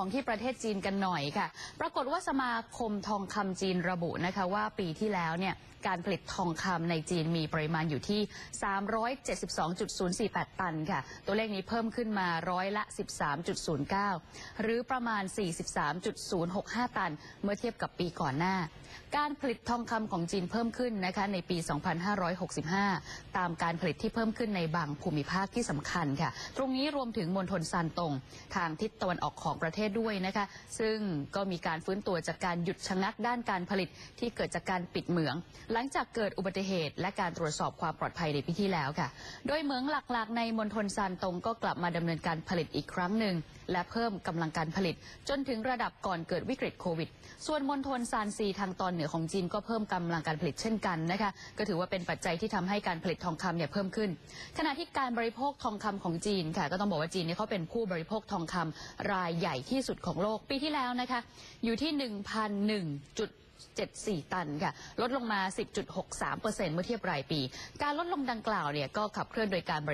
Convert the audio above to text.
ของที่ประเทศจีนกันหน่อยค่ะ ปรากฏว่าสมาคมทองคำจีนระบุนะคะว่าปีที่แล้วเนี่ยการผลิตทองคำในจีนมีปริมาณอยู่ที่ 372.048 ตันค่ะ ตัวเลขนี้เพิ่มขึ้นมาร้อยละ 13.09 หรือประมาณ 43.065 ตัน เมื่อเทียบกับปีก่อนหน้า การผลิตทองคำของจีนเพิ่มขึ้นนะคะในปี 2565 ตามการผลิตที่เพิ่มขึ้นในบางภูมิภาคที่สำคัญค่ะ ตรงนี้รวมถึงมณฑลซานตงทางทิศตะวันออกของประเทศด้วยนะคะ ซึ่งก็มีการฟื้นตัวจากการหยุดชะงักด้านการผลิตที่เกิดจากการปิดเหมือง หลังจากเกิดอุบัติเหตุ และการตรวจสอบความปลอดภัยในปีที่แล้วค่ะ โดยเหมืองหลักๆ ในมณฑลซานตงก็กลับมาดำเนินการผลิตอีกครั้งหนึ่ง และเพิ่มกำลังการผลิต จนถึงระดับก่อนเกิดวิกฤตโควิด ส่วนมณฑลซานซีทางตอนเหนือของจีนก็เพิ่มกำลังการผลิตเช่นกันนะคะ ก็ถือว่าเป็นปัจจัยที่ทำให้การผลิตทองคำเนี่ยเพิ่มขึ้น ขณะที่การบริโภคทองคำของจีนค่ะ ก็ต้องบอกว่าจีนเนี่ยเขาเป็นผู้บริโภคทองคำรายใหญ่ที่ที่สุดของโลกปีที่แล้วนะคะ อยู่ที่ 1,001.74 ตันค่ะ ลดลงมา 10.63%เมื่อเทียบรายปี การลดลงดังกล่าวเนี่ยก็ขับเคลื่อนโดยการบริ